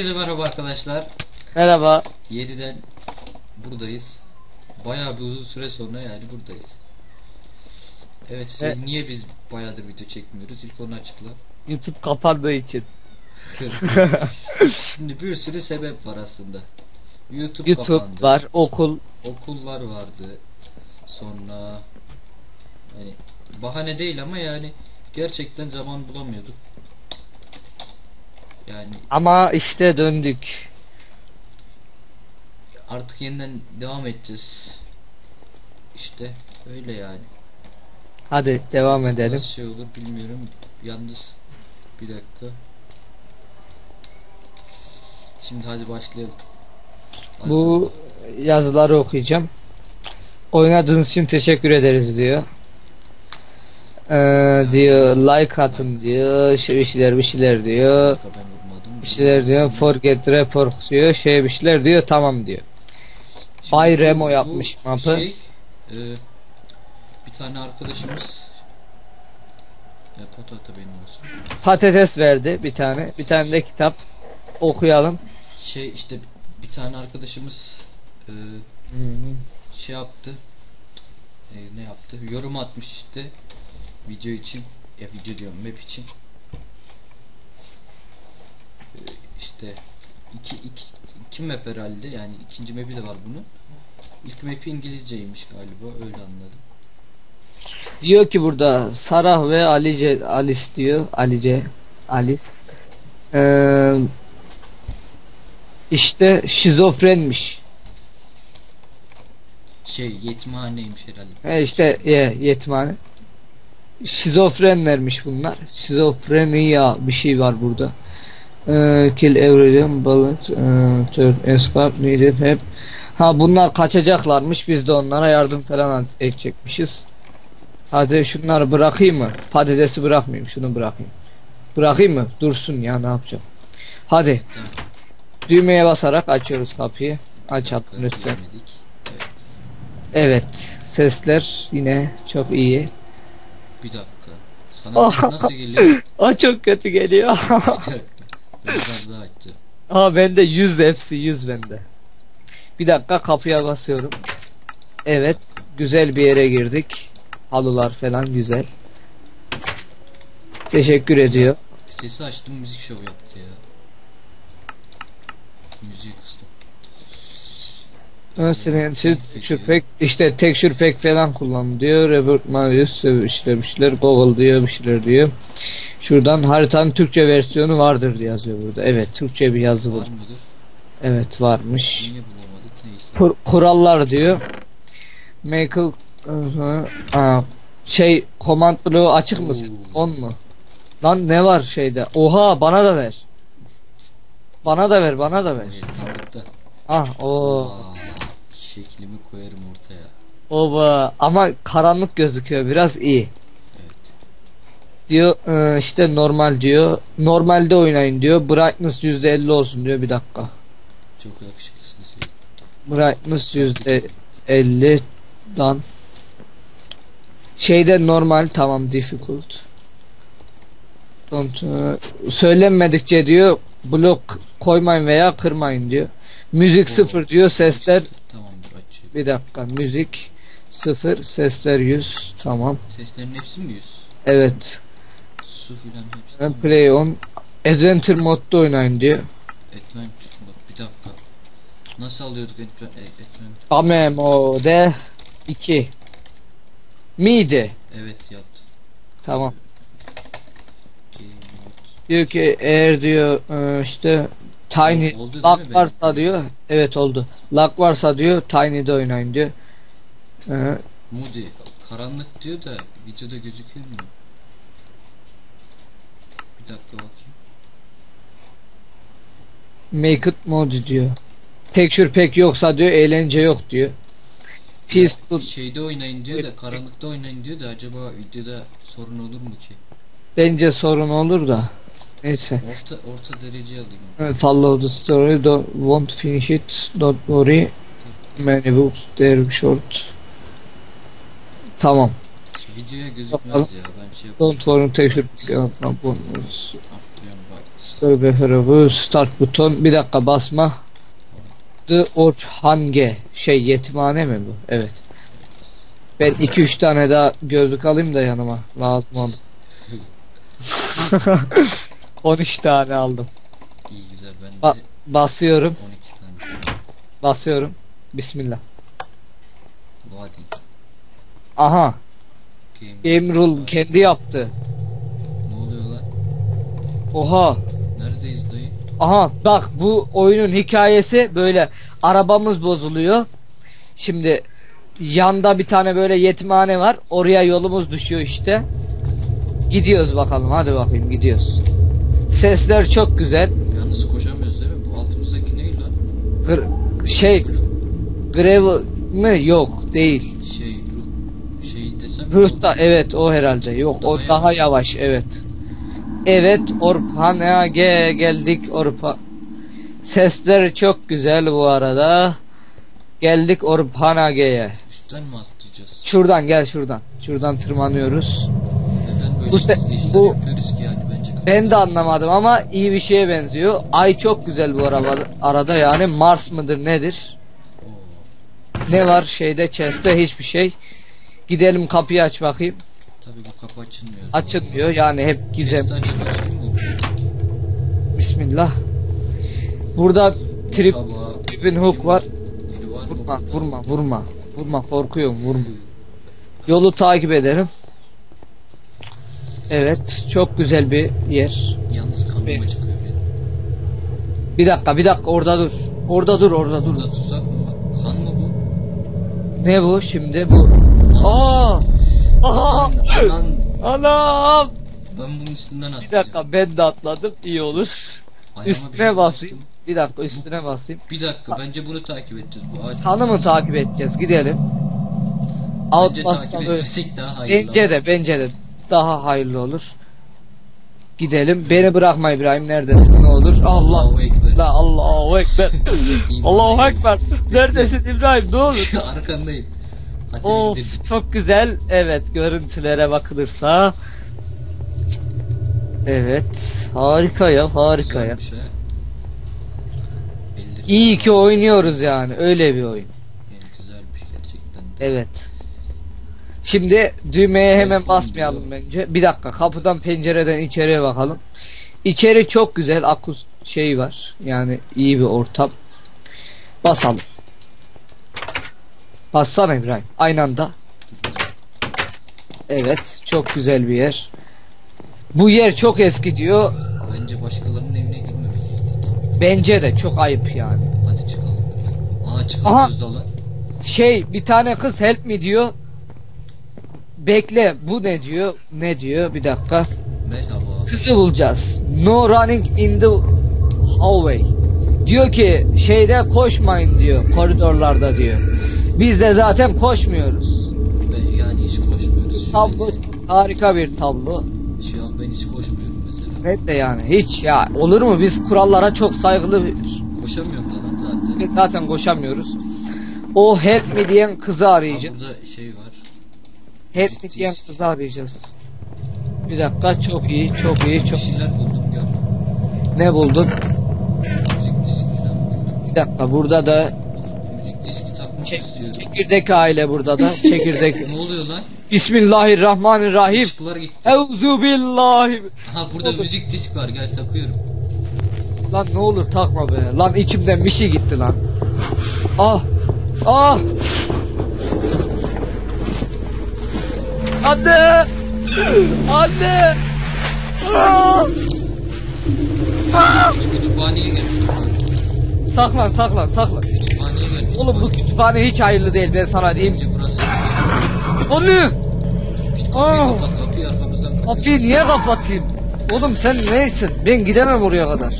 Herkese merhaba arkadaşlar. Merhaba. 7'den buradayız. Bayağı bir uzun süre sonra yani buradayız. Evet, Evet. niye biz bayağıdır video çekmiyoruz? İlk onu açıkla. YouTube kapandığı için. Şimdi bir sürü sebep var aslında. YouTube, YouTube kapandı. var, okul. Okullar vardı. Sonra hani bahane değil ama yani gerçekten zaman bulamıyorduk. Yani Ama işte döndük. artık yeniden devam edeceğiz. İşte öyle yani. Hadi devam edelim. Nasıl şey olur bilmiyorum. Yalnız bir dakika. Şimdi hadi başlayalım. Bu yazıları okuyacağım. Oynadığınız için teşekkür ederiz diyor. Ee, diyor like atın diyor. Şey, bir şeyler bir şeyler diyor. Ben vurmadım. Bir şeyler diyor. Forget report diyor. Şey bir şeyler diyor. Tamam diyor. Şimdi Bay bu- Remo bu yapmış mapı. Şey, e, bir tane arkadaşımız e, patata benim olsun. Patates verdi bir tane. Bir tane de kitap. Okuyalım. Şey işte bir tane arkadaşımız e, Hmm. şey yaptı. E, ne yaptı? Yorum atmış işte video için. Ya video diyorum map için. E, işte iki, iki, iki map herhalde yani ikinci map'i de var bunun. İlk map'i İngilizceymiş galiba öyle anladım. Diyor ki burada Sarah ve Alice Alice diyor. Alice Alice. Ee, işte şizofrenmiş. Şey yetimhaneymiş herhalde. He işte ye, yetimhane. Şizofrenlermiş bunlar. Şizofrenia bir şey var burada. Ee, kill everyone bullet ee, turn escape needed hep. Ha bunlar kaçacaklarmış biz de onlara yardım falan edecekmişiz. Hadi şunları bırakayım mı? Patatesi bırakmayayım şunu bırakayım. Bırakayım mı? Dursun ya ne yapacağım. Hadi. Düğmeye basarak açıyoruz kapıyı. Açalım Evet, lütfen. Evet. Sesler yine çok iyi. Bir dakika. Sana nasıl geliyor? Aa çok kötü geliyor. Daha açacağım. Aa bende 100 hepsi 100 bende. Bir dakika kapıya basıyorum. Evet. Güzel bir yere girdik. Halılar falan güzel. Teşekkür ediyor. Sesi açtım müzik şovu yaptı ya. Müziği kıstım. Mesela şürpek işte tek şürpek falan kullan diyor. Robert Marius işte bir şeyler Google diyor bir şeyler diyor. Şuradan haritanın Türkçe versiyonu vardır diye yazıyor burada. Evet Türkçe bir yazı Var mıdır? Evet varmış. Kur- kurallar diyor. Michael Aa, şey command bloğu açık mı? Oo. 10 mu? Lan ne var şeyde? Oha bana da ver. Bana da ver, bana da ver. Evet. Ah o. Şeklimi koyarım ortaya. Oba ama karanlık gözüküyor biraz iyi. Diyor e, işte normal diyor. Normalde oynayın diyor. Brightness %50 olsun diyor bir dakika. Çok yakışıklısınız. Brightness %50 dan şeyde normal tamam difficult. E, söylenmedikçe diyor blok koymayın veya kırmayın diyor. Müzik Oo. sıfır diyor sesler Tamamdır açıyorum. bir dakika müzik sıfır sesler 100 tamam Seslerin hepsi mi yüz? evet Hepsi. Ben tamam. play on adventure modda oynayın diyor. Adventure. Bak bir dakika. Nasıl alıyorduk Adventure? Adventure. AMMO'de 2 miydi? Evet yaptı. Tamam. Diyor ki eğer diyor e, işte Tiny Oldu lag varsa diyor evet oldu. Lag varsa diyor Tiny'de oynayın diyor. E, Moody karanlık diyor da videoda gözüküyor mu? Bir dakika bakayım. make it mode diyor. Texture pek yoksa diyor eğlence yok diyor. Peaceful Şeyde oynayın diyor da karanlıkta oynayın diyor da acaba videoda sorun olur mu ki? bence sorun olur da. Neyse. Orta orta derece alayım. Follow the story don't won't finish it don't worry many books they're short tamam Videoya gözükmez Bakalım. ya ben şey yapayım. bonus. Atlıyorum bak. Böyle bu start buton. Bir dakika basma. The Orphange. Şey yetimhane mi bu? Evet. Ben 2-3 tane daha gözlük alayım da yanıma. Lazım olur. 13 tane aldım. İyi güzel ben de Ba- basıyorum. 12 tane. Basıyorum. Bismillah. Loading. Aha. Emrul kendi yaptı. Ne oluyor lan? Oha. Neredeyiz dayı? Aha bak bu oyunun hikayesi böyle arabamız bozuluyor. Şimdi yanda bir tane böyle yetimhane var. Oraya yolumuz düşüyor işte. Gidiyoruz bakalım hadi bakayım gidiyoruz. Sesler çok güzel. Yalnız koşamıyoruz değil mi? Bu altımızdaki ne lan? Gr- şey Gravel mi? Yok değil. Şey şey. Ruhta evet o herhalde. Yok o Daha yavaş evet. Evet Orpan'a ge geldik Orpa. Sesler çok güzel bu arada. Geldik Orpanage'ye. Üstten mi atlayacağız? Şuradan gel şuradan. Şuradan tırmanıyoruz. Neden böyle Bu se- izleyiciler bu- ki yani bence Ben de anlamadım ama iyi bir şeye benziyor. Ay çok güzel bu araba arada yani Mars mıdır nedir? Ne var şeyde chest'te hiçbir şey. Gidelim kapıyı aç bakayım. Tabii bu kapı açılmıyor. Açılmıyor yani hep gizem. Mu? Bismillah. Burada trip tripin hook var. Vurma vurma vurma. Vurma korkuyorum vurma. Yolu takip ederim. Evet çok güzel bir yer. Yalnız kanıma Be- çıkıyor benim. Bir dakika bir dakika orada dur. Orada dur orada dur. Burada tuzak mı? Kan mı bu? Ne bu şimdi bu? Aa! Lan Anam! ben bunun üstünden Bir atlayacağım. dakika ben de atladım iyi olur. Ayağıma bir Üstüne basayım. bastım. Bir dakika üstüne basayım. Bir dakika bence bunu takip edeceğiz. Bu ağaç. Kanı mı takip edeceğiz gidelim. Alt Bence takip daha hayırlı. Bence de bence de daha hayırlı olur. Gidelim. Beni bırakma İbrahim neredesin ne olur. Allah. Allahu Ekber. La Allahu ekber. Allahu ekber. Neredesin İbrahim ne olur. Arkandayım. Hadi of gidelim. çok güzel. Evet görüntülere bakılırsa. Evet. Harika ya harika ya. Güzelmiş ha. Ellerim- İyi ki oynuyoruz yani öyle bir oyun. Yani güzelmiş gerçekten. Evet. Şimdi düğmeye hemen basmayalım bence. Bir dakika kapıdan pencereden içeriye bakalım. İçeri çok güzel akus şey var. Yani iyi bir ortam. Basalım. Bassana İbrahim. Aynı anda. Evet. Çok güzel bir yer. Bu yer çok eski diyor. Bence başkalarının evine girmemeliydik. Bence de çok ayıp yani. Hadi çıkalım. Aa da lan. Şey bir tane kız help me diyor. Bekle bu ne diyor? Ne diyor? Bir dakika. Merhaba. Kızı bulacağız. No running in the hallway. Diyor ki şeyde koşmayın diyor koridorlarda diyor. Biz de zaten koşmuyoruz. Ben yani hiç koşmuyoruz. Tablo harika bir tablo. Şu an ben hiç koşmuyorum mesela. Evet de yani hiç ya olur mu biz kurallara çok saygılı bir Koşamıyorum da lan zaten. biz zaten koşamıyoruz. O help me diyen kızı arayacağız. burada şey var. Help me diyen kızı arayacağız. Bir dakika çok iyi çok iyi Bir çok şeyler buldum gör. ne buldun? Bir dakika burada da çek-. Çekirdek aile burada da çekirdek. Ne oluyor lan? Bismillahirrahmanirrahim. Işıklar gitti. Euzu billahi. Ha burada Olur. müzik disk var gel takıyorum. Lan ne olur takma be. Lan içimden bir şey gitti lan. Ah. Ah. Anne. Anne. Ah. Ah. Kütüphaneye gel. Saklan saklan saklan. Oğlum bu kütüphane hiç hayırlı değil ben sana diyeyim. Bence burası. Kapıyı Aa. kapat kapıyı arkamızdan kapat. Kapıyı niye kapatayım? Oğlum sen neysin? Ben gidemem oraya kadar.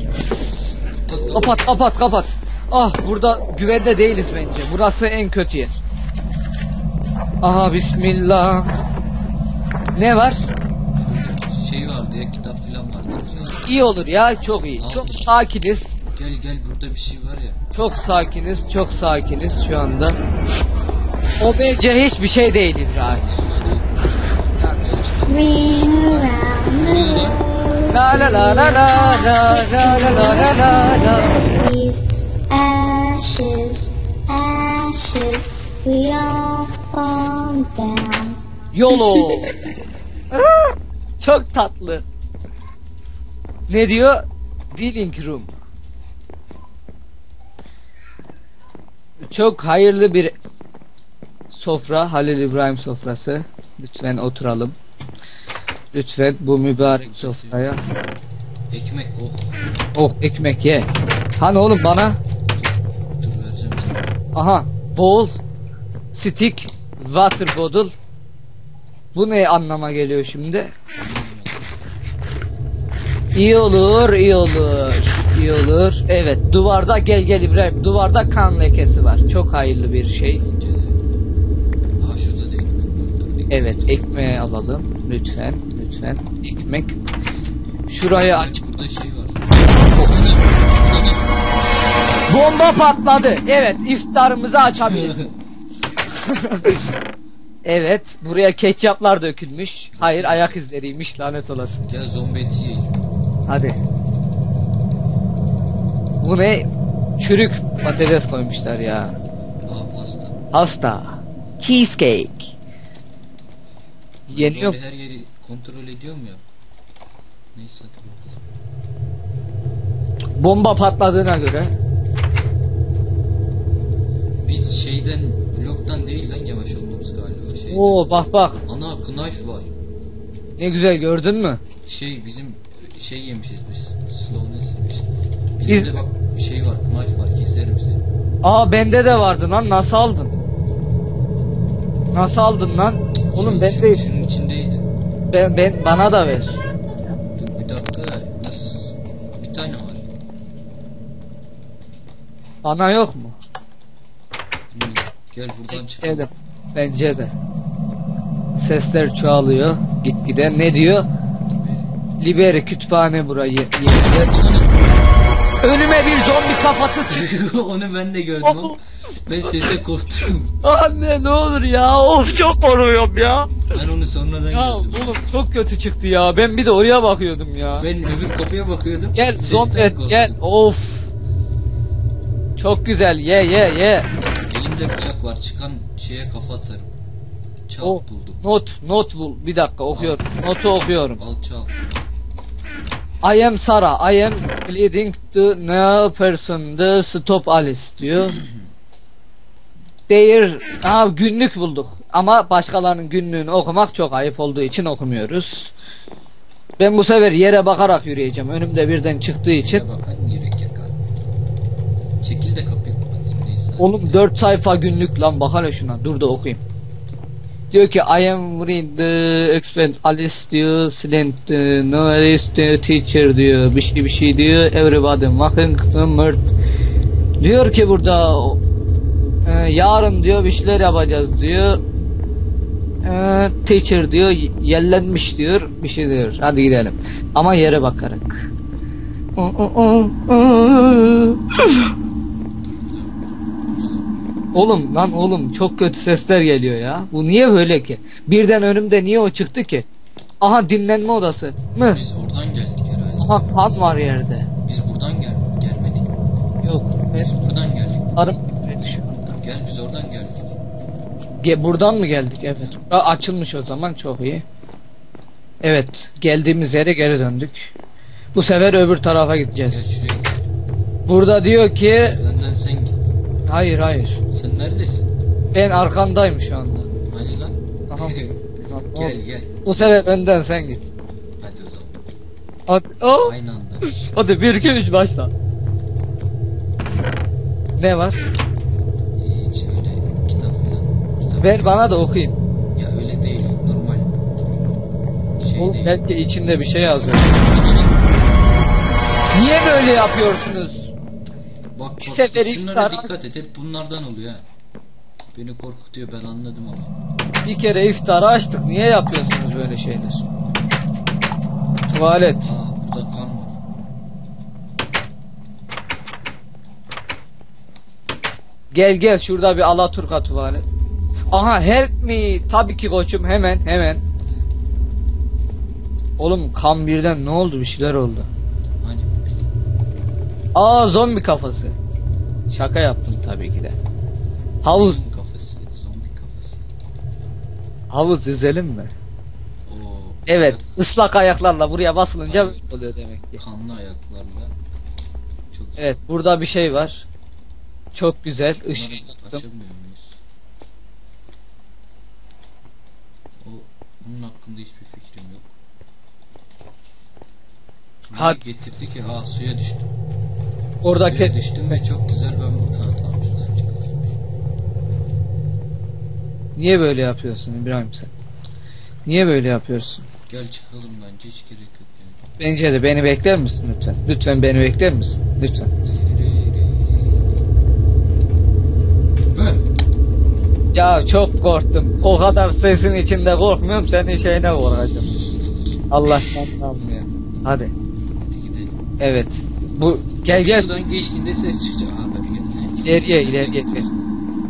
Kapat kapat kapat. Ah burada güvende değiliz bence. Burası en kötü yer. Aha bismillah. Ne var? Şey vardı ya kitap falan vardı. İyi olur ya çok iyi. Çok sakiniz. Gel gel burada bir şey var ya. Çok sakiniz. Çok sakiniz şu anda. O bence hiçbir şey değil İbrahim. La la la la la la la la la la la la. These ashes, ashes, we all fall down. Yolo. Ah, Çok tatlı. Ne diyor? Living room. Çok hayırlı bir sofra. Halil İbrahim sofrası. Lütfen oturalım. Lütfen bu mübarek sofraya. Ekmek oh. Oh ekmek ye. Hani oğlum bana? Aha. Bowl. Stick. Water bottle. Bu ne anlama geliyor şimdi? İyi olur, iyi olur. İyi olur. Evet, duvarda gel gel İbrahim. Duvarda kan lekesi var. Çok hayırlı bir şey. Evet, ekmeği alalım. Lütfen, lütfen. Ekmek. Şurayı aç. Burada şey var. Bomba patladı. Evet, iftarımızı açabiliriz. evet, buraya ketçaplar dökülmüş. Hayır, ayak izleriymiş lanet olası. Gel zombi eti yiyelim. Hadi. Bu ne? Çürük patates koymuşlar ya. Aa pasta. Pasta. Cheesecake. Yeniyor. Her yeri kontrol ediyor mu ya? Neyse. Bomba patladığına göre. Biz şeyden bloktan değil lan yavaş olmamız galiba şey. Oo bak bak. Ana knife var. Ne güzel gördün mü? Şey bizim şey yemişiz biz. Slowness yemişiz. Biz- Bizde bak şey var knife var keserim seni. Aa bende de vardı lan nasıl aldın? Nasıl aldın lan? Oğlum ben de Şunun içindeydi. ben, ben bana da ver. Dur bir dakika nasıl? Bir tane var. Bana yok mu? Şimdi Gel buradan çıkalım. Evet. Bence de. Sesler çoğalıyor. Gitgide ne diyor? Liberi kütüphane burayı yeniler. Önüme bir kafası çıktı. Onu ben de gördüm ama ben sese korktum. Anne ne olur ya. Of çok korkuyorum ya. Ben onu sonradan Ya gördüm. oğlum çok kötü çıktı ya. Ben bir de oraya bakıyordum ya. Ben öbür kapıya bakıyordum. Gel sesten zombi et korktum. gel. Of. Çok güzel. Ye ye ye. Elimde bıçak var çıkan şeye kafa atarım. Çal buldum. not not bul. Bir dakika okuyorum. Notu okuyorum. Al çal. I am Sarah. I am pleading to no person to stop Alice diyor. Değer ha günlük bulduk. Ama başkalarının günlüğünü okumak çok ayıp olduğu için okumuyoruz. Ben bu sefer yere bakarak yürüyeceğim. Önümde birden çıktığı için. Oğlum 4 sayfa günlük lan bak hele şuna. Dur da okuyayım. Diyor ki I am read the expense Alice diyor silent uh, no is the teacher diyor bir şey bir şey diyor everybody walking smart diyor ki burada e, yarın diyor bir şeyler yapacağız diyor. E, teacher diyor yellenmiş diyor bir şey diyor. Hadi gidelim. Ama yere bakarak Oğlum lan oğlum çok kötü sesler geliyor ya. Bu niye böyle ki? Birden önümde niye o çıktı ki? Aha dinlenme odası. Mı? Biz oradan geldik herhalde. Aha kan var yerde. Biz buradan gel gelmedik. Yok. Ben Biz buradan geldik. arım. Gel biz oradan geldik. Ge buradan mı geldik? Evet. Aa, açılmış o zaman çok iyi. Evet. Geldiğimiz yere geri döndük. Bu sefer öbür tarafa gideceğiz. Burada diyor ki Önden sen git. hayır hayır. Sen neredesin? Ben arkandayım şu anda. Hani lan? Aha. Lan, o- gel gel. Bu sefer önden sen git. Hadi o zaman. Hadi. Oh. Aynı anda. Hadi 1 2 3 başla. Ne var? Hiç öyle kitap falan. Kitap Ver bana da okuyayım. Ya öyle değil. Normal. Şey Oğlum değil. belki içinde bir şey yazıyor. Niye böyle yapıyorsunuz? Bak bir bak sefer şunlara dikkat et. Hep bunlardan oluyor ha. Beni korkutuyor ben anladım ama. Bir kere iftarı açtık. Niye yapıyorsunuz böyle şeyler? Tuvalet. Aa burada kan var. Gel gel şurada bir Alaturka tuvalet. Aha help me. Tabii ki koçum hemen hemen. Oğlum kan birden ne oldu bir şeyler oldu. Aa zombi kafası. Şaka yaptım tabii ki de. Havuz. zombi kafası, zombi kafası. Havuz yüzelim mi? Oo. Evet ıslak ayaklarla buraya basılınca böyle oluyor demek ki. Kanlı ayaklarla. Çok Evet burada bir şey var. Çok güzel. Işığı yaktım. O bunun hakkında hiçbir fikrim yok. Hadi. getirdi ki aa suya düştüm. Orada Suya kes. düştüm ve çok güzel ben buradan çıkalım. Niye böyle yapıyorsun İbrahim sen? Niye böyle yapıyorsun? Gel çıkalım bence hiç gerek yok yani. Bence de beni bekler misin lütfen? Lütfen beni bekler misin? Lütfen. Ben Ya çok korktum. O kadar sesin içinde korkmuyorum senin şeyine korkacağım. Allah'tan almıyor. Hadi. hadi gidelim. Evet. Bu gel gel Şuradan geçtiğinde ses çıkacak. Aa hadi gel. ileriye ileriye gel.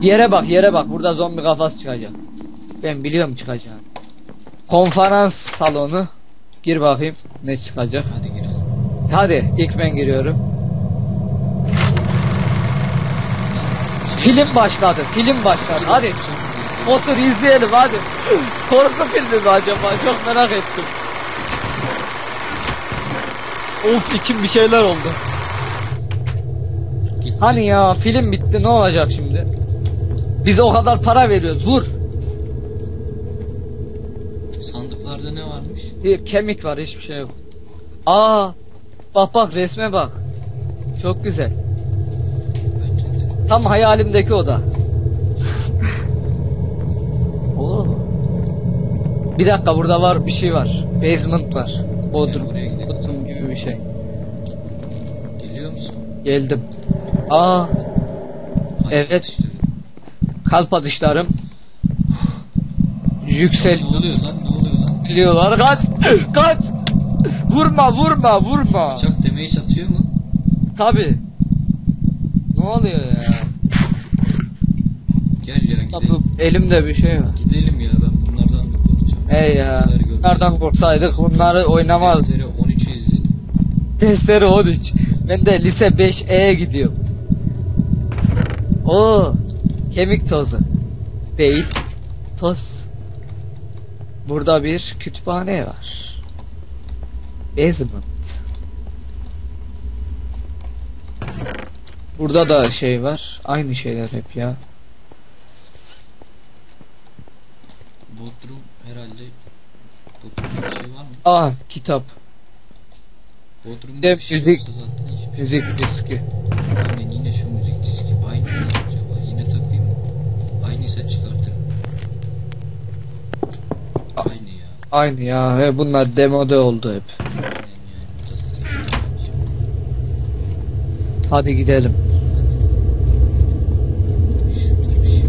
Yere bak yere bak burada zombi kafası çıkacak. Ben biliyorum çıkacağını. Konferans salonu. Gir bakayım ne çıkacak. Hadi girelim. Hadi ilk ben giriyorum. Film başladı. Film başladı. Hadi. Otur izleyelim hadi. Korku filmi mi acaba? Çok merak ettim. Of içim bir şeyler oldu. Gitti. Hani ya film bitti ne olacak şimdi? Biz o kadar para veriyoruz. Vur. Sandıklarda ne varmış? Bir kemik var hiçbir şey yok. Aa. Bak bak resme bak. Çok güzel. Tam hayalimdeki oda. Oo. Bir dakika burada var bir şey var. Basement var. Bodrum. Buraya gidelim. Şey. Geliyor musun? Geldim. Aa Hadi Evet. işte. kalp atışlarım. Yüksel Ne oluyor lan ne oluyor lan? Geliyorlar kaç kaç vurma vurma vurma Bıçak demeye atıyor mu? tabi ne oluyor ya Gel ya Tabii gidelim. elimde bir şey var Gidelim ya ben bunlardan korkacağım. Ey ya nereden korksaydık bunları oynamaz Testere 13'ü izledim. Testleri 13 ben de lise 5E'ye gidiyorum Oo kemik tozu değil toz burada bir kütüphane var basement Burada da şey var. Aynı şeyler hep ya. Bodrum herhalde Bodrum'da bir şey var mı? Aa kitap. Bodrum'da de bir şey müzik- zaten hiçbir şey. Müzik diski. Aynen yine şu müzik diski. Aynı mı acaba? Yine takayım mı? Aynıysa çıkartırım. Aynı ya. Aynı ya. Ve bunlar demode oldu hep. Aynen yani. Hadi gidelim. Şey?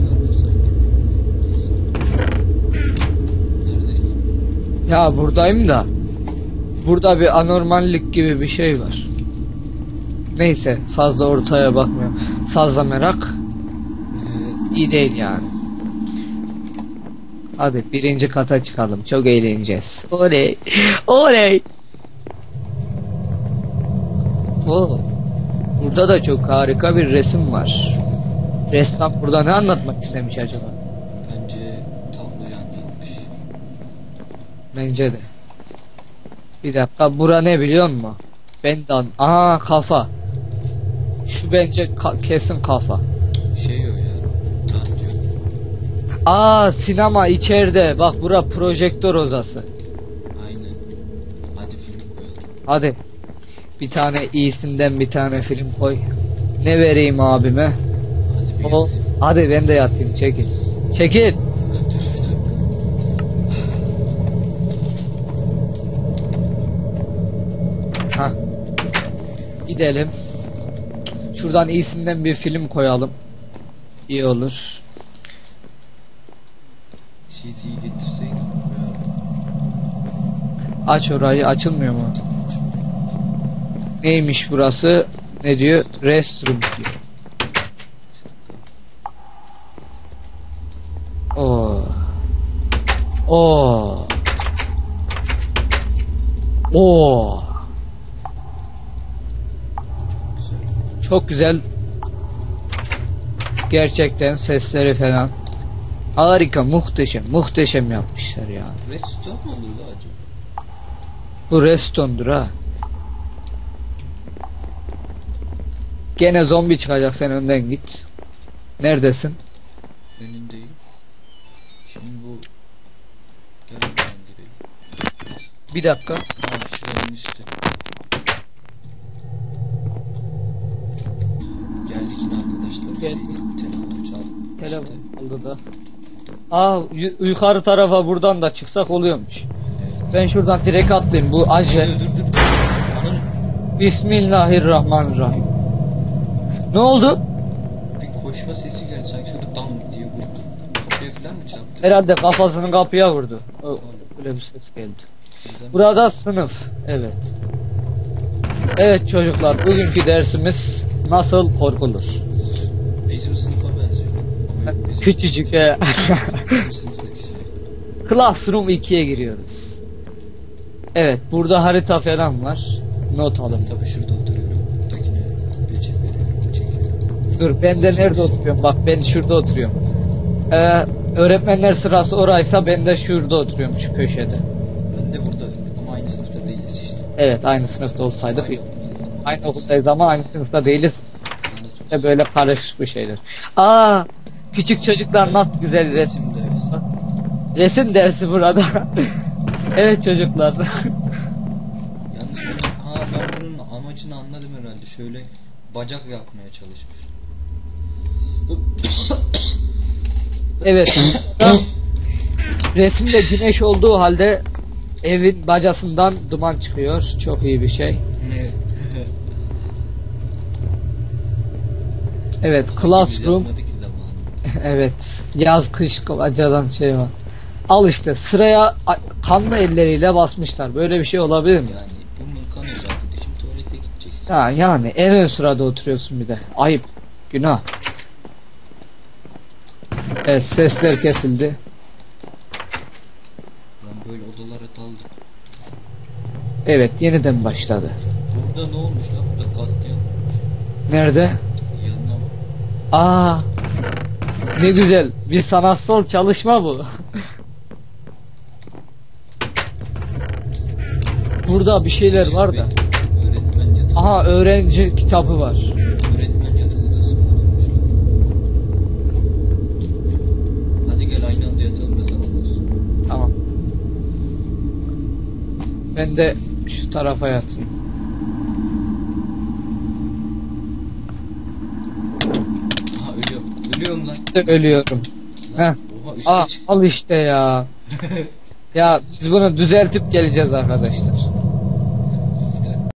Ya buradayım da. Burada bir anormallik gibi bir şey var. Neyse fazla ortaya bakmıyorum. Fazla merak ee, iyi değil yani. Hadi birinci kata çıkalım. Çok eğleneceğiz. Oley. Oley. Oo. Burada da çok harika bir resim var. Ressam burada ne anlatmak istemiş acaba? Bence tabloyu anlatmış. Bence de. Bir dakika bura ne biliyor musun? Ben de an- Aa kafa. Şu bence ka- kesin kafa. Şey o ya. Radyo. Aa sinema içeride. Bak bura projektör odası. Aynen. Hadi film koyalım. Hadi. Bir tane iyisinden bir tane film koy. Ne vereyim abime? Hadi bir O, yatayım. hadi ben de yatayım. Çekil. Çekil. Ha. Gidelim. Şuradan iyisinden bir film koyalım. İyi olur. CD'yi getirseydim. Aç orayı açılmıyor mu? Neymiş burası? Ne diyor? Restroom diyor. Oo. Oo. Oo. Güzel. Çok güzel. Gerçekten sesleri falan. Harika, muhteşem, muhteşem yapmışlar ya. Redstone mu olur acaba? Bu restondur ha. Gene zombi çıkacak sen önden git. Neredesin? Önündeyim. Şimdi bu... Gel. Bir dakika. Ha şuranın üstü. Geldik yine arkadaşlar. Gel. Telefonu. Telefon oldu da. Aa yu- yukarı tarafa buradan da çıksak oluyormuş. Ben şuradan direkt atlayayım bu. Ananı Bismillahirrahmanirrahim. Ne oldu? bir koşma sesi geldi sanki şöyle dam diye vurdu. Kapıya falan mı çarptı? Herhalde kafasını kapıya vurdu. Öyle bir ses geldi. Burada sınıf. Evet. Evet çocuklar bugünkü dersimiz nasıl korkulur? Bizim sınıfa benziyor. Küçücük e. Classroom 2'ye giriyoruz. Evet burada harita falan var. Not alın. Tabii şurada oturuyorum. Buradakine kopya çeviriyorum, çekiyorum. Dur ben de nerede oturuyorum? Bak ben şurada oturuyorum. Ee, öğretmenler sırası oraysa ben de şurada oturuyorum şu köşede. Ben de burada ama aynı sınıfta değiliz işte. Evet aynı sınıfta olsaydık Aynı, aynı okuldayız ama aynı sınıfta değiliz. İşte böyle karışık bir şeyler. Aa küçük çocuklar nasıl güzel resim. Dersi. Resim dersi burada. evet çocuklar. Yalnız ha ben bunun amacını anladım herhalde. Şöyle bacak yapmaya çalışmış. evet. Resimde güneş olduğu halde evin bacasından duman çıkıyor. Çok iyi bir şey. Ne? Evet classroom. Evet. Yaz kış bacadan şey var. Al işte sıraya kanlı elleriyle basmışlar. Böyle bir şey olabilir mi? Yani burnun kanayacaktı. Şimdi tuvalete gideceksin. Ha yani en ön sırada oturuyorsun bir de. Ayıp. Günah. Evet sesler kesildi. Ben böyle odalara daldım. Evet yeniden başladı. Burada ne olmuş lan? Burada katliam. Nerede? Aa. Ne güzel. Bir sanatsal çalışma bu. Burada bir şeyler var da. Aha öğrenci kitabı var. Tamam. Ben de şu tarafa yatayım. Aha ölüyorum. Lan. İşte ölüyorum. Heh. Oha üstte Aa, çık. al işte ya. ya biz bunu düzeltip geleceğiz arkadaşlar.